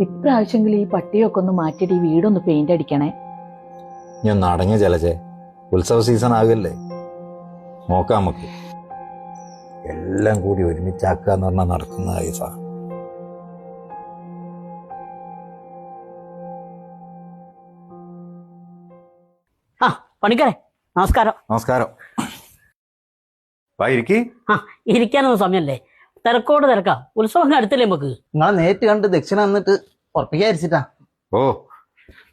ഇപ്രാവശ്യമെങ്കിലും ഈ പട്ടിയൊക്കെ ഒന്ന് മാറ്റിയിട്ട് ഈ വീടൊന്ന് പെയിന്റ് അടിക്കണേ. ഞാൻ ഒന്ന് അടങ്ങി ചലച്ചേ. ഉത്സവ സീസൺ ആകല്ലേ? നോക്കാം നമുക്ക്. എല്ലാം കൂടി ഒരുമിച്ചാക്കുക എന്ന് പറഞ്ഞാൽ നടക്കുന്ന ആ പണിക്കരെ. നമസ്കാരം. നമസ്കാരം. വാ ഇരിക്കി. ആ ഇരിക്കാനൊന്നും സമയമല്ലേ തിരക്കോട് തിരക്കാം. ഉത്സവം അടുത്തല്ലേ നമുക്ക്? നിങ്ങളെ നേരിട്ട് കണ്ട് ദക്ഷിണ വന്നിട്ട് ഉറപ്പിക്കാരിച്ചിട്ടാ ഓ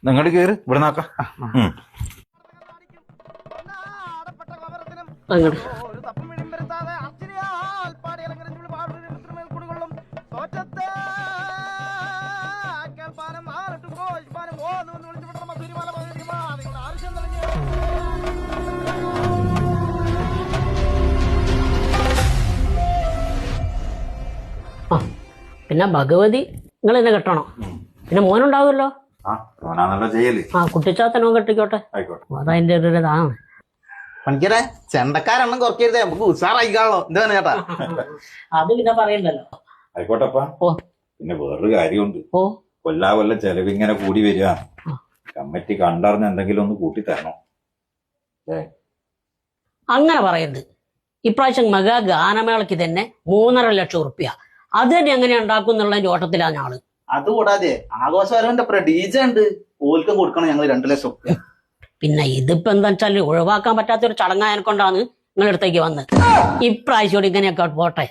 നിങ്ങൾ കയറി ഇവിടെ നോക്കാം. ആ പിന്നെ ഭഗവതി നിങ്ങൾ എന്നെ കെട്ടണം. പിന്നെ മോനുണ്ടാവുമല്ലോ? ആ കുട്ടിച്ചാത്തനോ കെട്ടിക്കോട്ടെ? അതിന്റെ അതതിന്റെ ഒരു ഇതാണ്. പണിക്കരെ ചെണ്ടക്കാരെണ്ണം കുറക്കരുത്. നമുക്ക് ഉഷാറായിക്കാണല്ലോ എന്താണ് ചേട്ടാ അത് പിന്നെ പറയണ്ടല്ലോ. ആയിക്കോട്ടെപ്പാ ഓ. പിന്നെ വേറൊരു കാര്യമുണ്ട്. ഓ. കൊല്ലാ കൊല്ലം ചെലവ് ഇങ്ങനെ കൂടി വരിക. കമ്മിറ്റി കണ്ടറിഞ്ഞ എന്തെങ്കിലും ഒന്ന് കൂട്ടി തരണം. അങ്ങനെ പറയരുത്. ഇപ്രാവശ്യം മെഗാ ഗാനമേളയ്ക്ക് തന്നെ മൂന്നര ലക്ഷം ഉറുപ്പ്യ. അത് തന്നെ എങ്ങനെ ഉണ്ടാക്കും എന്നുള്ളതിന്റെ ഓട്ടത്തിലാണ് ആൾ. അതുകൂടാതെ ആഘോഷപരവന്റെ ഡി ജെ ഉണ്ട്. ഓൽക്കും കൊടുക്കണം ഞങ്ങൾ രണ്ടു ലക്ഷം പിന്നെ ഇതിപ്പോ എന്താ വെച്ചാൽ ഒഴിവാക്കാൻ പറ്റാത്ത ഒരു ചടങ്ങായ കൊണ്ടാണ് നിങ്ങളുടെ അടുത്തേക്ക് വന്നത് ഇപ്രാവശ്യം കൂടി ഇങ്ങനെയൊക്കെ പോട്ടെ.